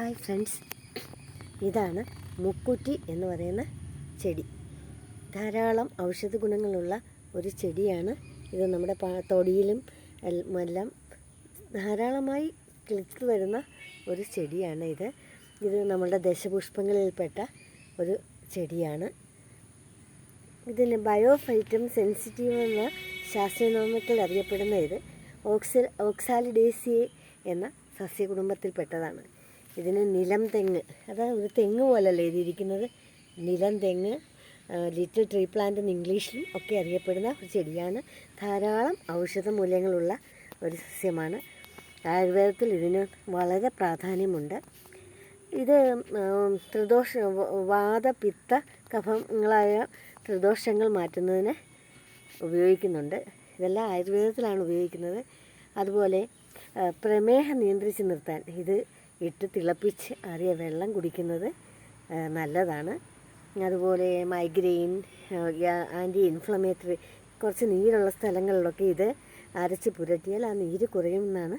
Hi friends. ഇതാണ് മുക്കുറ്റി എന്ന് പറയുന്ന ചെടി. ധാരാളം ഔഷധ ഗുണങ്ങളുള്ള ഒരു ചെടിയാണ്. ഇത് നമ്മുടെ തൊടിയിലും എല്ലാം ധാരാളമായി കിളിച്ചു വരുന്ന ഒരു ചെടിയാണ് ഇത്. ഇത് നമ്മളുടെ ദശപുഷ്പങ്ങളിൽപ്പെട്ട ഒരു ചെടിയാണ്. ഇതിന് ബയോഫൈറ്റം സെൻസിറ്റീവ് എന്ന ശാസ്ത്രീയനാമത്തിൽ അറിയപ്പെടുന്ന ഇത് ഓക്സൽ ഓക്സാലിഡേസിയെ എന്ന സസ്യകുടുംബത്തിൽപ്പെട്ടതാണ്. ഇതിന് നിലം തെങ്ങ്. അതായത് ഒരു തെങ്ങ് പോലല്ലേ ഇതിരിക്കുന്നത്? നിലം തെങ്ങ് ലിറ്റിൽ ട്രീ പ്ലാന്റ് എന്ന് ഇംഗ്ലീഷിലും ഒക്കെ അറിയപ്പെടുന്ന ഒരു ചെടിയാണ്. ധാരാളം ഔഷധ മൂല്യങ്ങളുള്ള ഒരു സസ്യമാണ്. ആയുർവേദത്തിൽ ഇതിന് വളരെ പ്രാധാന്യമുണ്ട്. ഇത് ത്രിദോഷ വാദ വാത പിത്ത കഫങ്ങളായ ത്രിദോഷങ്ങൾ മാറ്റുന്നതിന് ഉപയോഗിക്കുന്നുണ്ട്. ഇതെല്ലാം ആയുർവേദത്തിലാണ് ഉപയോഗിക്കുന്നത്. അതുപോലെ പ്രമേഹം നിയന്ത്രിച്ച് നിർത്താൻ ഇത് ഇട്ട് തിളപ്പിച്ച് അറിയ വെള്ളം കുടിക്കുന്നത് നല്ലതാണ്. അതുപോലെ മൈഗ്രെയിൻ ആന്റി ഇൻഫ്ലമേറ്ററി കുറച്ച് നീരുള്ള സ്ഥലങ്ങളിലൊക്കെ ഇത് അരച്ച് പുരട്ടിയാൽ ആ നീര് കുറയുമെന്നാണ്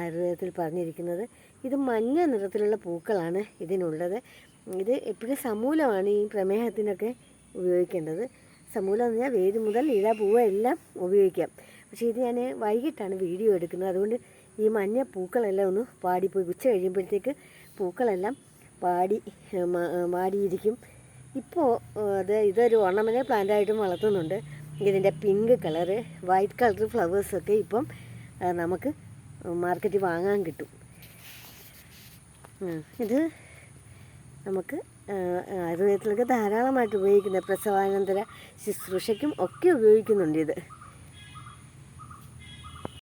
ആയുർവേദത്തിൽ പറഞ്ഞിരിക്കുന്നത്. ഇത് മഞ്ഞ നിറത്തിലുള്ള പൂക്കളാണ് ഇതിനുള്ളത്. ഇത് എപ്പോഴും സമൂലമാണ് ഈ പ്രമേഹത്തിനൊക്കെ ഉപയോഗിക്കേണ്ടത്. സമൂലം എന്ന് പറഞ്ഞാൽ വേര് മുതൽ ഇല പൂവ് എല്ലാം ഉപയോഗിക്കാം. പക്ഷേ ഇത് ഞാൻ വൈകിട്ടാണ് വീഡിയോ എടുക്കുന്നത്. അതുകൊണ്ട് ഈ മഞ്ഞ പൂക്കളെല്ലാം ഒന്ന് വാടിപ്പോയി. ഉച്ച കഴിയുമ്പോഴത്തേക്ക് പൂക്കളെല്ലാം വാടി വാടിയിരിക്കും. ഇപ്പോൾ അത് ഇതൊരു ഓർണമെന്റൽ പ്ലാന്റായിട്ടും വളർത്തുന്നുണ്ട്. ഇതിന്റെ പിങ്ക് കളറ് വൈറ്റ് കളർ ഫ്ലവേഴ്സൊക്കെ ഇപ്പം നമുക്ക് മാർക്കറ്റിൽ വാങ്ങാൻ കിട്ടും. ഇത് നമുക്ക് ആയുർവേദത്തിലൊക്കെ ധാരാളമായിട്ട് ഉപയോഗിക്കുന്നത് പ്രസവാനന്തര ശുശ്രൂഷയ്ക്കും ഒക്കെ ഉപയോഗിക്കുന്നുണ്ട് ഇത്.